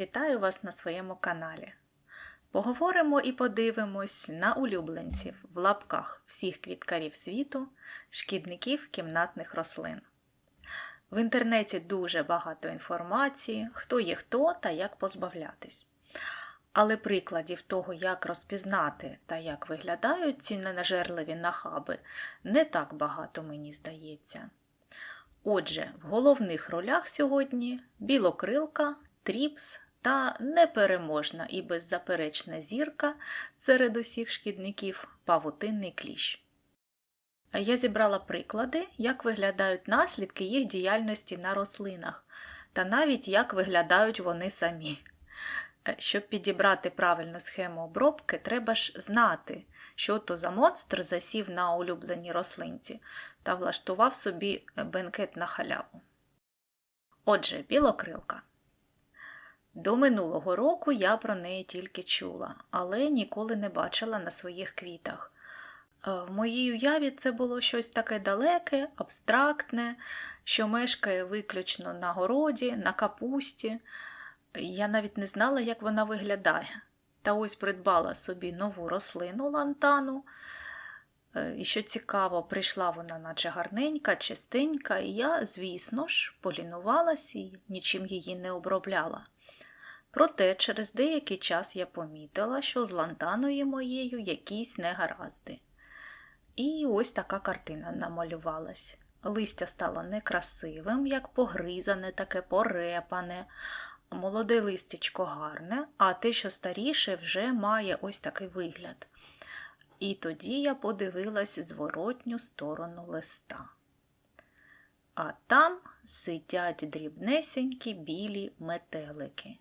Вітаю вас на своєму каналі. Поговоримо і подивимось на улюбленців в лапках всіх квіткарів світу, шкідників кімнатних рослин. В інтернеті дуже багато інформації, хто є хто та як позбавлятись. Але прикладів того, як розпізнати та як виглядають ці ненажерливі нахаби, не так багато, мені здається. Отже, в головних ролях сьогодні білокрилка, тріпс та непереможна і беззаперечна зірка серед усіх шкідників павутинний кліщ. Я зібрала приклади, як виглядають наслідки їх діяльності на рослинах, та навіть як виглядають вони самі. Щоб підібрати правильну схему обробки, треба ж знати, що то за монстр засів на улюбленій рослинці та влаштував собі бенкет на халяву. Отже, білокрилка. До минулого року я про неї тільки чула, але ніколи не бачила на своїх квітах. Е, В моїй уяві це було щось таке далеке, абстрактне, що мешкає виключно на городі, на капусті. Я навіть не знала, як вона виглядає. Та ось придбала собі нову рослину лантану. Е, І що цікаво, прийшла вона, наче гарненька, чистенька, і я, звісно ж, полінувалась і нічим її не обробляла. Проте через деякий час я помітила, що з лантаною моєю якісь негаразди. І ось така картина намалювалась. Листя стало некрасивим, як погризане, таке порепане, молоде листячко гарне, а те, що старіше, вже має ось такий вигляд. І тоді я подивилась зворотню сторону листа. А там сидять дрібнесенькі білі метелики.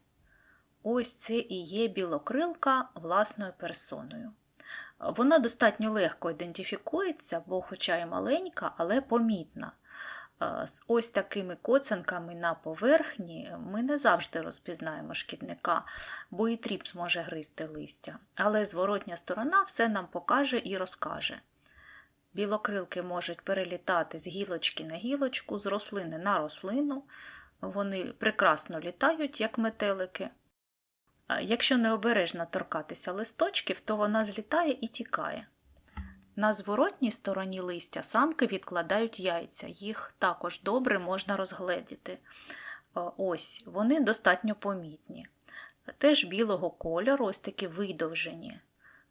Ось це і є білокрилка власною персоною. Вона достатньо легко ідентифікується, бо, хоча й маленька, але помітна. Е, З ось такими коцанками на поверхні ми не завжди розпізнаємо шкідника, бо і тріпс може гризти листя. Але зворотня сторона все нам покаже і розкаже. Білокрилки можуть перелітати з гілочки на гілочку, з рослини на рослину. Вони прекрасно літають, як метелики. Якщо необережно торкатися листочків, то вона злітає і тікає. На зворотній стороні листя самки відкладають яйця, їх також добре можна розгледіти. Е, Ось, вони достатньо помітні. Теж білого кольору, ось такі видовжені,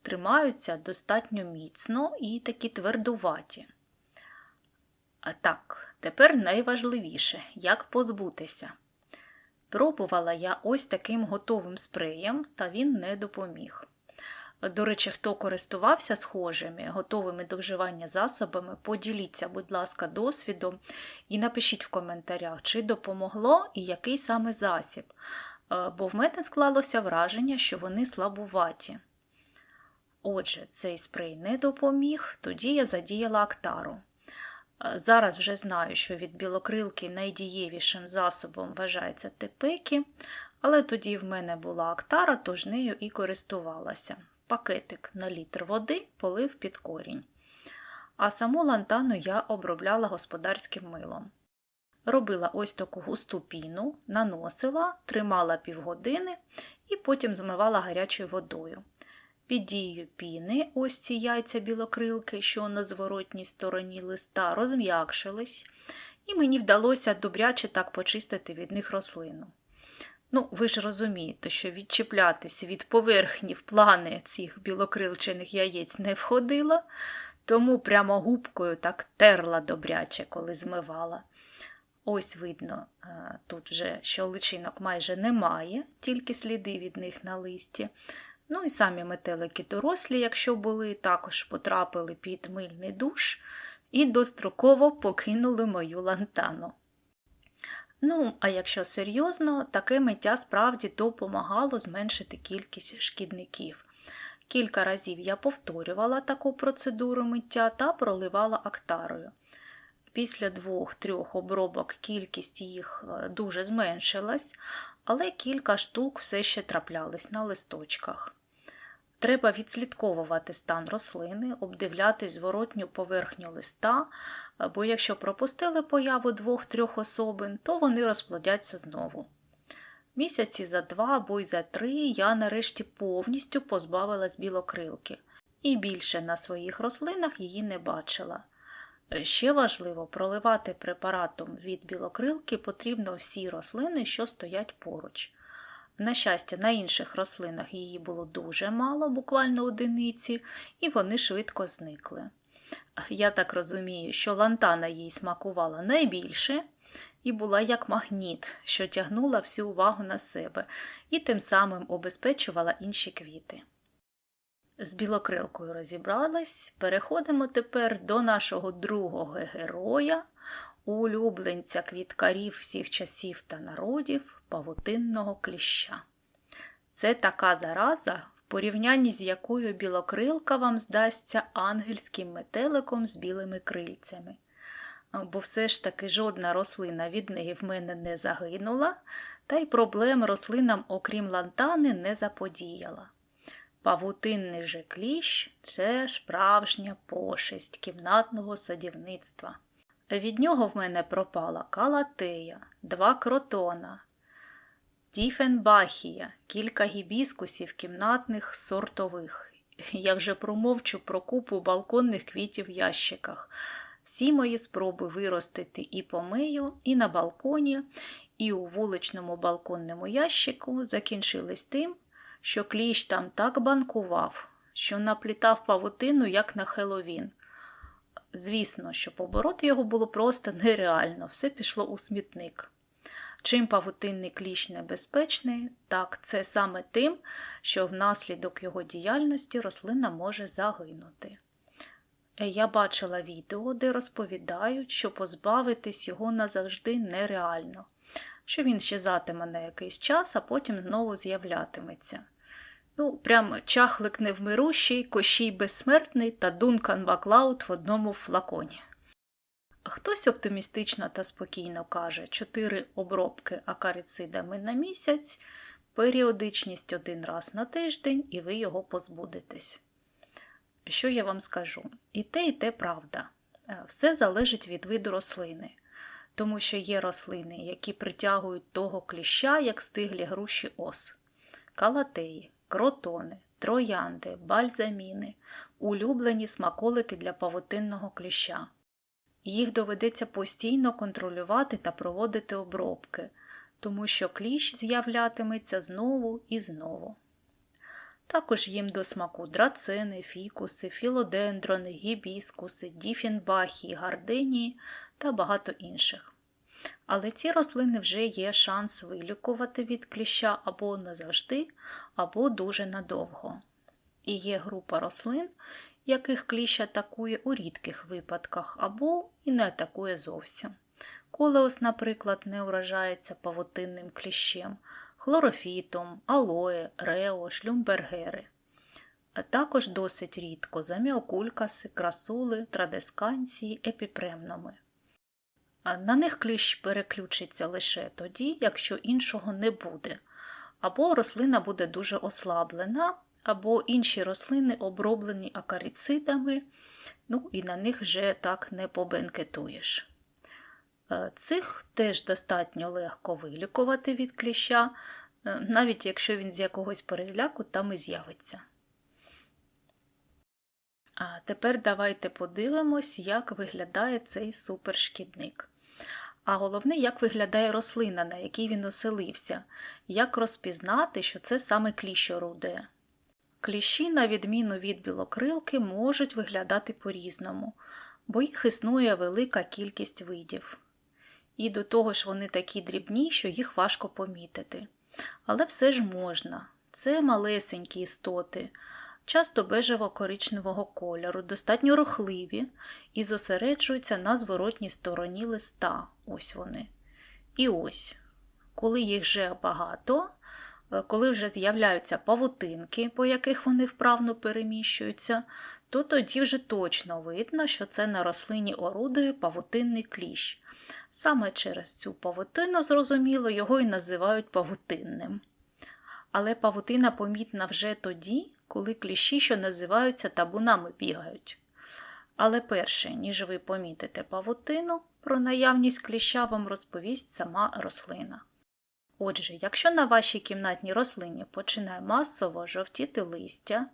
тримаються достатньо міцно і такі твердуваті. А так, тепер найважливіше як позбутися. Пробувала я ось таким готовим спреєм, та він не допоміг. До речі, хто користувався схожими, готовими до вживання засобами, поділіться, будь ласка, досвідом і напишіть в коментарях, чи допомогло і який саме засіб. Е, Бо в мене склалося враження, що вони слабуваті. Отже, цей спрей не допоміг, тоді я задіяла актару. Зараз вже знаю, що від білокрилки найдієвішим засобом вважається тепекі, але тоді в мене була актара, тож нею і користувалася. Пакетик на літр води полив під корінь. А саму лантану я обробляла господарським милом. Робила ось таку густу піну, наносила, тримала півгодини і потім змивала гарячою водою. Під дією піни, ось ці яйця білокрилки, що на зворотній стороні листа, розм'якшились, і мені вдалося добряче так почистити від них рослину. Ну, ви ж розумієте, що відчіплятися від поверхні в плани цих білокрилчених яєць не входило, тому прямо губкою так терла добряче, коли змивала. Ось видно, е, тут вже що личинок майже немає, тільки сліди від них на листі. Ну і самі метелики дорослі, якщо були, також потрапили під мильний душ і достроково покинули мою лантану. Ну, а якщо серйозно, таке миття справді допомагало зменшити кількість шкідників. Кілька разів я повторювала таку процедуру миття та проливала актарою. Після двох-трьох обробок кількість їх е, дуже зменшилась, але кілька штук все ще траплялись на листочках. Треба відслідковувати стан рослини, обдивляти зворотню поверхню листа, бо якщо пропустили появу двох-трьох особин, то вони розплодяться знову. Місяці за два або й за три я нарешті повністю позбавилась білокрилки і більше на своїх рослинах її не бачила. Ще важливо, проливати препаратом від білокрилки потрібно всі рослини, що стоять поруч. На щастя, на інших рослинах її було дуже мало, буквально одиниці, і вони швидко зникли. Я так розумію, що лантана їй смакувала найбільше і була як магніт, що тягнула всю увагу на себе і тим самим обезпечувала інші квіти. З білокрилкою розібрались. Переходимо тепер до нашого другого героя, улюбленця квіткарів всіх часів та народів павутинного кліща. Це така зараза, в порівнянні з якою білокрилка вам здасться ангельським метеликом з білими крильцями. Бо все ж таки жодна рослина від неї в мене не загинула, та й проблем рослинам, окрім лантани, не заподіяла. Павутинний же кліщ це справжня пошесть кімнатного садівництва. Від нього в мене пропала калатея, два кротона, діфенбахія, кілька гібіскусів кімнатних сортових. Я вже промовчу про купу балконних квітів в ящиках. Всі мої спроби виростити і помию, і на балконі, і у вуличному балконному ящику закінчились тим, що кліщ там так банкував, що наплітав павутину, як на Хеловін. Звісно, що побороти його було просто нереально, все пішло у смітник. Чим павутинний кліщ небезпечний, так це саме тим, що внаслідок його діяльності рослина може загинути. Я бачила відео, де розповідають, що позбавитись його назавжди нереально, що він щезатиме на якийсь час, а потім знову з'являтиметься. Ну, прям чахлик невмирущий, кощій безсмертний та Дункан Баклаут в одному флаконі. Хтось оптимістично та спокійно каже, чотири обробки акарицидами на місяць, періодичність один раз на тиждень, і ви його позбудетесь. Що я вам скажу? І те, і те правда. Все залежить від виду рослини, тому що є рослини, які притягують того кліща, як стиглі груші ос, калатеї, кротони, троянди, бальзаміни, улюблені смаколики для павутинного кліща. Їх доведеться постійно контролювати та проводити обробки, тому що кліщ з'являтиметься знову і знову. Також їм до смаку драцени, фікуси, філодендрони, гібіскуси, діфінбахії, гарденії та багато інших. Але ці рослини вже є шанс вилікувати від кліща або назавжди, або дуже надовго. І є група рослин, яких кліщ атакує у рідких випадках або і не атакує зовсім. Колеос, наприклад, не вражається павутинним кліщем, хлорофітом, алоє, рео, шлюмбергери. А також досить рідко заміокулькаси, красули, традесканції, епіпремноми. На них кліщ переключиться лише тоді, якщо іншого не буде, або рослина буде дуже ослаблена, або інші рослини оброблені акарицидами, ну і на них вже так не побенкетуєш. Е, цих теж достатньо легко вилікувати від кліща, е, навіть якщо він з якогось перезляку там і з'явиться. А тепер давайте подивимось, як виглядає цей супершкідник. А головне, як виглядає рослина, на якій він оселився, як розпізнати, що це саме кліщ орудує. Кліщі, на відміну від білокрилки, можуть виглядати по-різному, бо їх існує велика кількість видів. І до того ж вони такі дрібні, що їх важко помітити. Але все ж можна. Це малесенькі істоти, часто бежево-коричневого кольору, достатньо рухливі і зосереджуються на зворотній стороні листа. Ось вони. І ось, коли їх вже багато, е, коли вже з'являються павутинки, по яких вони вправно переміщуються, то тоді вже точно видно, що це на рослині орудує павутинний кліщ. Саме через цю павутину, зрозуміло, його і називають павутинним. Але павутина помітна вже тоді, коли кліщі, що називаються табунами, бігають. Але перше, ніж ви помітите павутину, про наявність кліща вам розповість сама рослина. Отже, якщо на вашій кімнатній рослині починає масово жовтіти листя,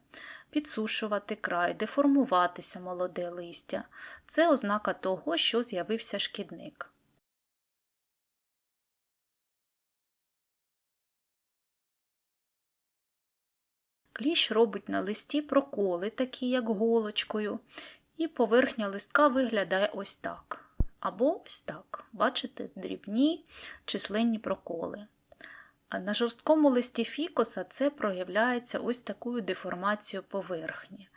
підсушувати край, деформуватися молоде листя, це ознака того, що з'явився шкідник. Кліщ робить на листі проколи, такі як голочкою, і поверхня листка виглядає ось так. Або ось так. Бачите, дрібні численні проколи. А на жорсткому листі фікуса це проявляється ось такою деформацією поверхні,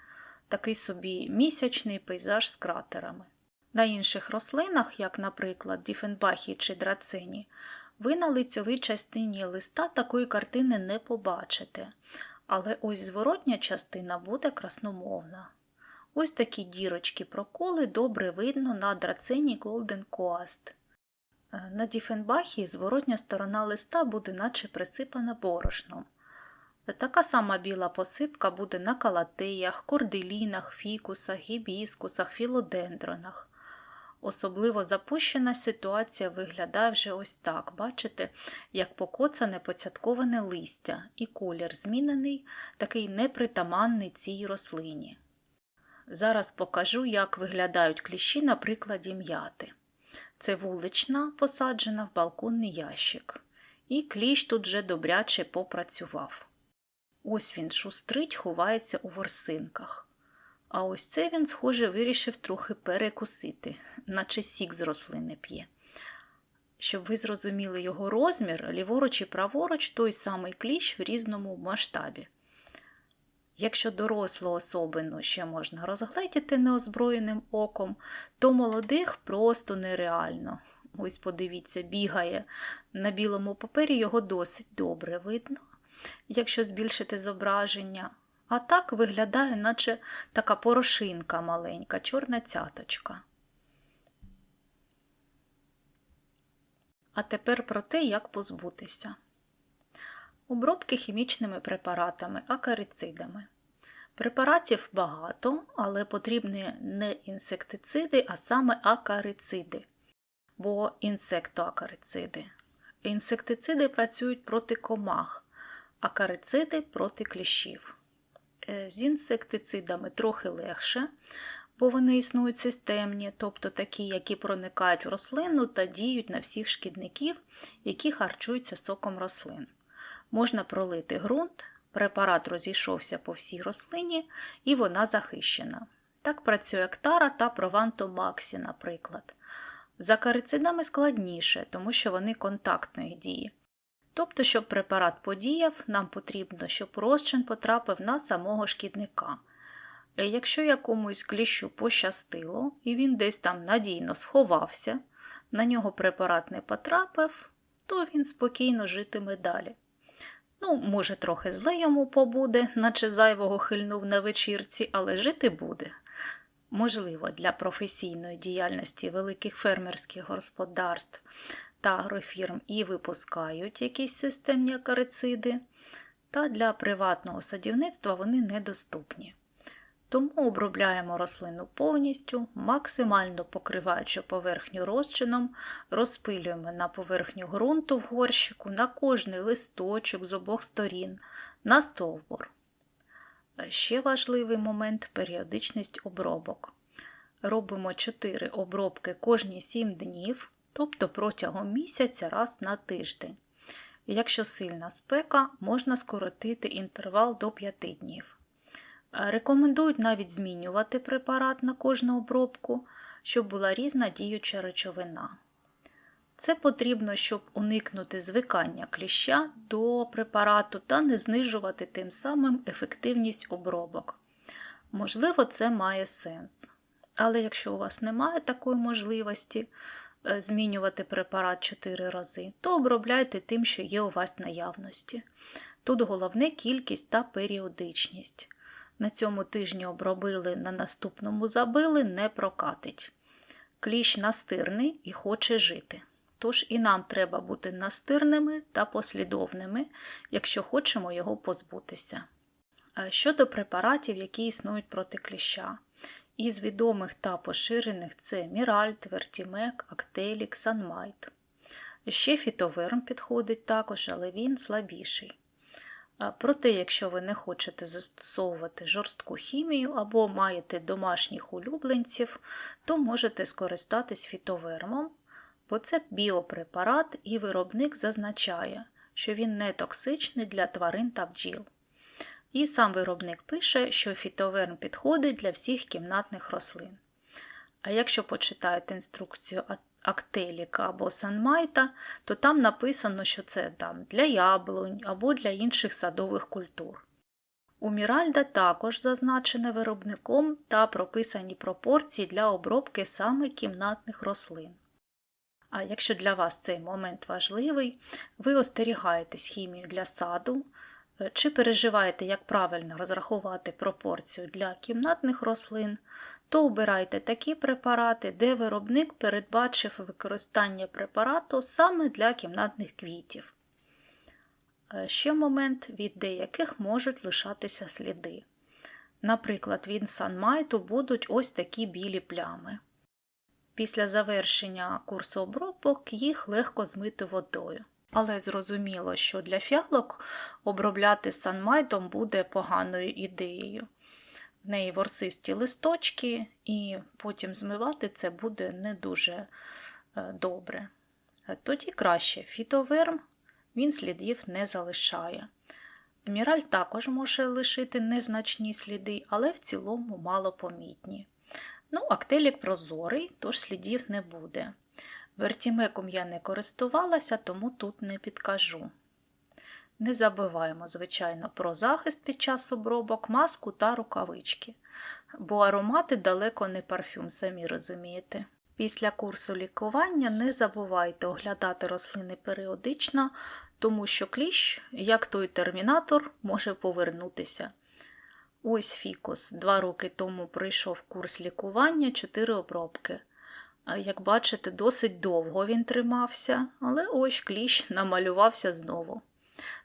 такий собі місячний пейзаж з кратерами. На інших рослинах, як, наприклад, Діфенбахі чи драцені, ви на лицьовій частині листа такої картини не побачите, але ось зворотня частина буде красномовна. Ось такі дірочки проколи добре видно на драцені Golden Coast. Е, На Діфенбахі зворотня сторона листа буде наче присипана борошном. Така сама біла посипка буде на калатеях, корделінах, фікусах, гібіскусах, філодендронах. Особливо запущена ситуація виглядає вже ось так. Бачите, як покоцане поцятковане листя, і колір змінений, такий непритаманний цій рослині. Зараз покажу, як виглядають кліщі на прикладі м'яти. Це вулична, посаджена в балконний ящик. І кліщ тут вже добряче попрацював. Ось він шустрить, ховається у ворсинках. А ось це він, схоже, вирішив трохи перекусити, наче сік з рослини п'є. Щоб ви зрозуміли його розмір, ліворуч і праворуч той самий кліщ в різному масштабі. Якщо дорослу особину ще можна розгледіти неозброєним оком, то молодих просто нереально. Ось подивіться, бігає. На білому папері його досить добре видно, якщо збільшити зображення. А так виглядає, наче така порошинка маленька, чорна цяточка. А тепер про те, як позбутися. Обробки хімічними препаратами, акарицидами. Препаратів багато, але потрібні не інсектициди, а саме акарициди, бо інсектоакарициди. Інсектициди працюють проти комах, акарициди проти кліщів. Е, З інсектицидами трохи легше, бо вони існують системні, тобто такі, які проникають в рослину та діють на всіх шкідників, які харчуються соком рослин. Можна пролити ґрунт, препарат розійшовся по всій рослині і вона захищена. Так працює Актара та Провантомаксі, наприклад. З акарицидами складніше, тому що вони контактної дії. Тобто, щоб препарат подіяв, нам потрібно, щоб розчин потрапив на самого шкідника. Е, Якщо якомусь кліщу пощастило, і він десь там надійно сховався, на нього препарат не потрапив, то він спокійно житиме далі. Ну, може, трохи зле йому побуде, наче зайвого хильнув на вечірці, але жити буде. Можливо, для професійної діяльності великих фермерських господарств та агрофірм і випускають якісь системні акарициди, та для приватного садівництва вони недоступні. Тому обробляємо рослину повністю, максимально покриваючи поверхню розчином, розпилюємо на поверхню ґрунту в горщику, на кожний листочок з обох сторін, на стовбур. Ще важливий момент періодичність обробок. Робимо 4 обробки кожні 7 днів, тобто протягом місяця раз на тиждень. Якщо сильна спека, можна скоротити інтервал до 5 днів. Рекомендують навіть змінювати препарат на кожну обробку, щоб була різна діюча речовина. Це потрібно, щоб уникнути звикання кліща до препарату та не знижувати тим самим ефективність обробок. Можливо, це має сенс. Але якщо у вас немає такої можливості змінювати препарат 4 рази, то обробляйте тим, що є у вас наявності. Тут головне кількість та періодичність. На цьому тижні обробили, на наступному забили, не прокатить. Кліщ настирний і хоче жити. Тож і нам треба бути настирними та послідовними, якщо хочемо його позбутися. Щодо препаратів, які існують проти кліща. Із відомих та поширених це Міральт, Вертімек, Актелік, Санмайт. Ще фітоверм підходить також, але він слабіший. Проте, якщо ви не хочете застосовувати жорстку хімію або маєте домашніх улюбленців, то можете скористатись фітовермом, бо це біопрепарат і виробник зазначає, що він не токсичний для тварин та бджіл. І сам виробник пише, що фітоверм підходить для всіх кімнатних рослин. А якщо почитаєте інструкцію Актеліка або Санмайта, то там написано, що це там для яблунь або для інших садових культур. У Міральда також зазначене виробником та прописані пропорції для обробки саме кімнатних рослин. А якщо для вас цей момент важливий, ви остерігаєтесь хімію для саду, чи переживаєте, як правильно розрахувати пропорцію для кімнатних рослин, то обирайте такі препарати, де виробник передбачив використання препарату саме для кімнатних квітів. Е, Ще момент, від деяких можуть лишатися сліди. Наприклад, від санмайту будуть ось такі білі плями. Після завершення курсу обробок їх легко змити водою. Але зрозуміло, що для фіалок обробляти санмайтом буде поганою ідеєю. В неї ворсисті листочки, і потім змивати це буде не дуже е, добре. Е, Тоді краще фітоверм, він слідів не залишає. Міраль також може лишити незначні сліди, але в цілому малопомітні. Ну, актелік прозорий, тож слідів не буде. Вертімеком я не користувалася, тому тут не підкажу. Не забуваємо, звичайно, про захист під час обробок, маску та рукавички, бо аромати далеко не парфюм, самі розумієте. Після курсу лікування не забувайте оглядати рослини періодично, тому що кліщ, як той термінатор, може повернутися. Ось фікус. Два роки тому пройшов курс лікування, чотири обробки. Як бачите, досить довго він тримався, але ось кліщ намалювався знову.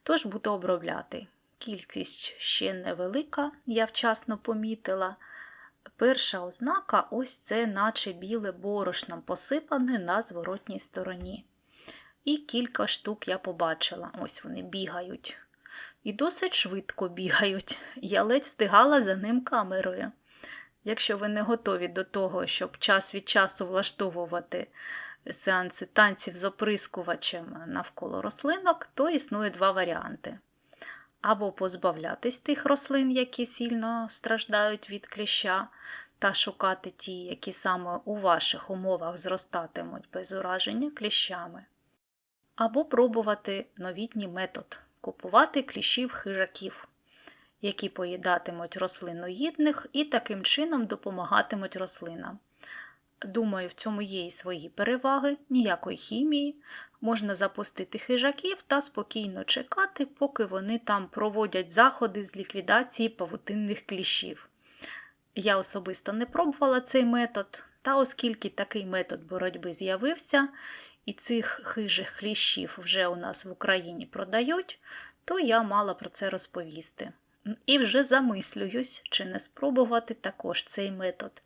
Тож буду обробляти. Кількість ще невелика, я вчасно помітила. Перша ознака ось це, наче біле борошном посипане на зворотній стороні. І кілька штук я побачила, ось вони бігають. І досить швидко бігають. Я ледь встигала за ним камерою. Якщо ви не готові до того, щоб час від часу влаштовувати сеанси танців з оприскувачем навколо рослинок, то існує два варіанти. Або позбавлятись тих рослин, які сильно страждають від кліща, та шукати ті, які саме у ваших умовах зростатимуть без ураження кліщами. Або пробувати новітній метод купувати кліщів хижаків, які поїдатимуть рослиноїдних і таким чином допомагатимуть рослинам. Думаю, в цьому є і свої переваги, ніякої хімії. Можна запустити хижаків та спокійно чекати, поки вони там проводять заходи з ліквідації павутинних кліщів. Я особисто не пробувала цей метод, та оскільки такий метод боротьби з'явився, і цих хижих кліщів вже у нас в Україні продають, то я мала про це розповісти. І вже замислююсь, чи не спробувати також цей метод.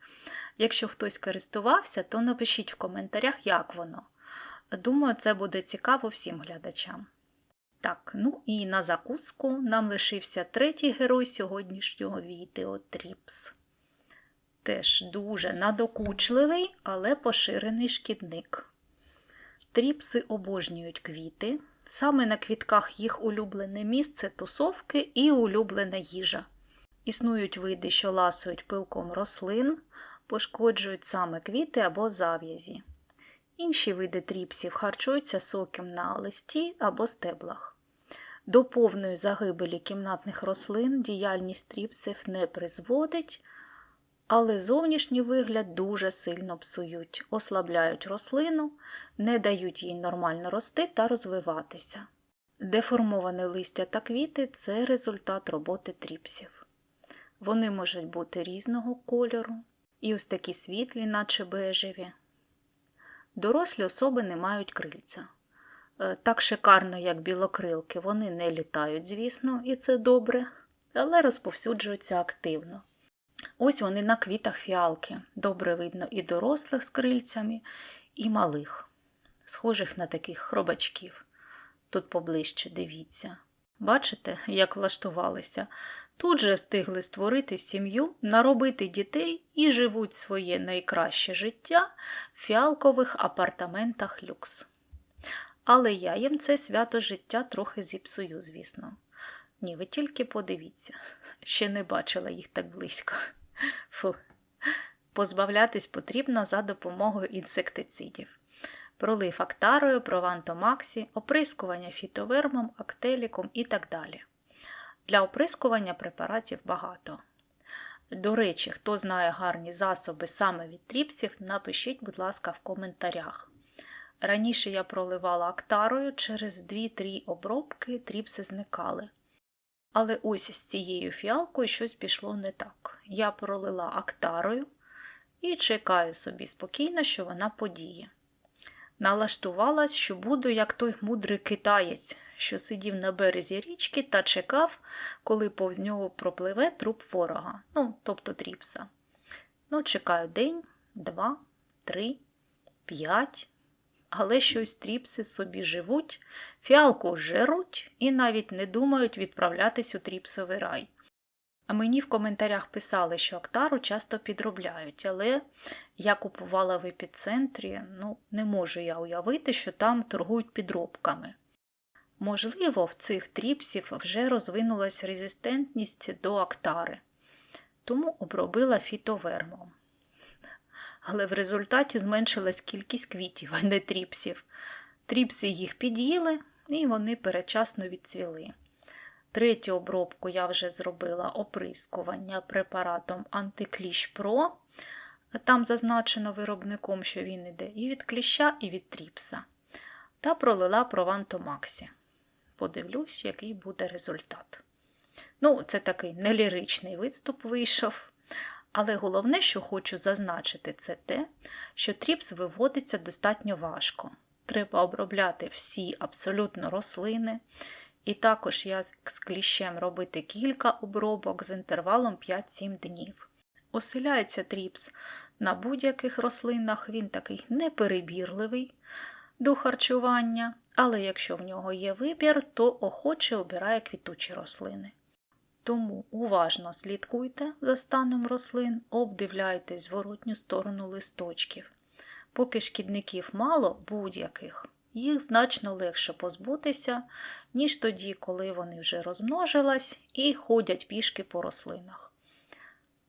Якщо хтось користувався, то напишіть в коментарях, як воно. Думаю, це буде цікаво всім глядачам. Так, ну і на закуску нам лишився третій герой сьогоднішнього відео Тріпс. Теж дуже надокучливий, але поширений шкідник. Тріпси обожнюють квіти. Саме на квітках їх улюблене місце тусовки і улюблена їжа. Існують види, що ласують пилком рослин, пошкоджують саме квіти або зав'язі. Інші види тріпсів харчуються соком на листі або стеблах. До повної загибелі кімнатних рослин діяльність тріпсів не призводить, але зовнішній вигляд дуже сильно псують, ослабляють рослину, не дають їй нормально рости та розвиватися. Деформоване листя та квіти це результат роботи тріпсів. Вони можуть бути різного кольору, і ось такі світлі, наче бежеві. Дорослі особи не мають крильця. Е, Так шикарно, як білокрилки, вони не літають, звісно, і це добре, але розповсюджуються активно. Ось вони на квітах фіалки. Добре видно і дорослих з крильцями, і малих. схожих на таких хробачків. Тут поближче дивіться. Бачите, як влаштувалися? Тут же стигли створити сім'ю, наробити дітей і живуть своє найкраще життя в фіалкових апартаментах люкс. Але я їм це свято життя трохи зіпсую, звісно. Ні, ви тільки подивіться, ще не бачила їх так близько. Фу. Позбавлятись потрібно за допомогою інсектицидів. Пролив актарою, провантомаксі, оприскування фітовермом, актеліком і так далі. Для оприскування препаратів багато. До речі, хто знає гарні засоби саме від тріпсів, напишіть, будь ласка, в коментарях. Раніше я проливала актарою, через 2-3 обробки тріпси зникали. Але ось з цією фіалкою щось пішло не так. Я пролила актарою і чекаю собі спокійно, що вона подіє. Налаштувалась, що буду як той мудрий китаєць, що сидів на березі річки та чекав, коли повз нього пропливе труп ворога, ну, тобто тріпса. Ну, чекаю день, два, три, п'ять. Але щось тріпси собі живуть, фіалку жеруть і навіть не думають відправлятись у тріпсовий рай. А мені в коментарях писали, що актару часто підробляють, але я купувала в епіцентрі, ну, не можу я уявити, що там торгують підробками. Можливо, в цих тріпсів вже розвинулася резистентність до актари, тому обробила фітовермом. Але в результаті зменшилась кількість квітів, а не тріпсів. Тріпси їх під'їли і вони перечасно відцвіли. Третю обробку я вже зробила оприскування препаратом Антикліщ Про. Там зазначено виробником, що він іде і від кліща, і від тріпса. Та пролила Провантомаксі. Подивлюсь, який буде результат. Ну, це такий неліричний виступ вийшов. Але головне, що хочу зазначити, це те, що тріпс виводиться достатньо важко. Треба обробляти всі абсолютно рослини. І також я з кліщем робити кілька обробок з інтервалом 5-7 днів. Оселяється тріпс на будь-яких рослинах, він такий неперебірливий до харчування, але якщо в нього є вибір, то охоче обирає квітучі рослини. Тому уважно слідкуйте за станом рослин, обдивляйтесь зворотню сторону листочків. Поки шкідників мало будь-яких, їх значно легше позбутися, ніж тоді, коли вони вже розмножились і ходять пішки по рослинах.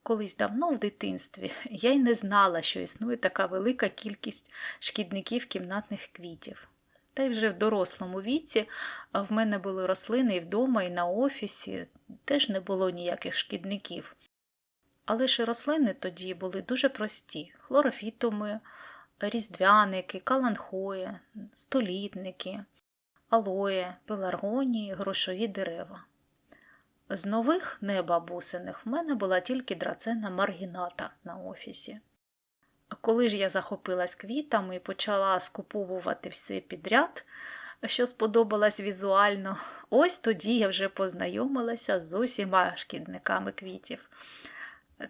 Колись давно в дитинстві я й не знала, що існує така велика кількість шкідників кімнатних квітів. Та й вже в дорослому віці в мене були рослини і вдома, і на офісі, теж не було ніяких шкідників. Але ж рослини тоді були дуже прості: хлорофітуми, різдвяники, каланхої, столітники, алоє, пеларгонії, грошові дерева. З нових небабусиних в мене була тільки драцена маргіната на офісі. Коли ж я захопилась квітами і почала скуповувати все підряд, що сподобалось візуально, ось тоді я вже познайомилася з усіма шкідниками квітів.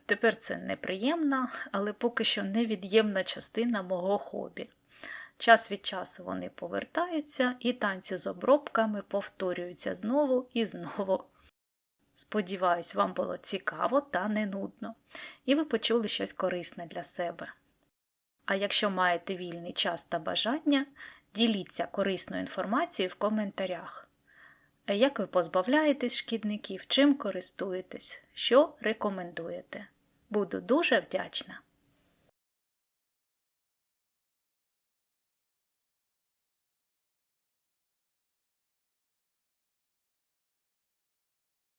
Тепер це неприємна, але поки що невід'ємна частина мого хобі. Час від часу вони повертаються, і танці з обробками повторюються знову і знову. Сподіваюсь, вам було цікаво та не нудно, і ви почули щось корисне для себе. А якщо маєте вільний час та бажання, діліться корисною інформацією в коментарях. Як ви позбавляєтесь шкідників, чим користуєтесь, що рекомендуєте? Буду дуже вдячна!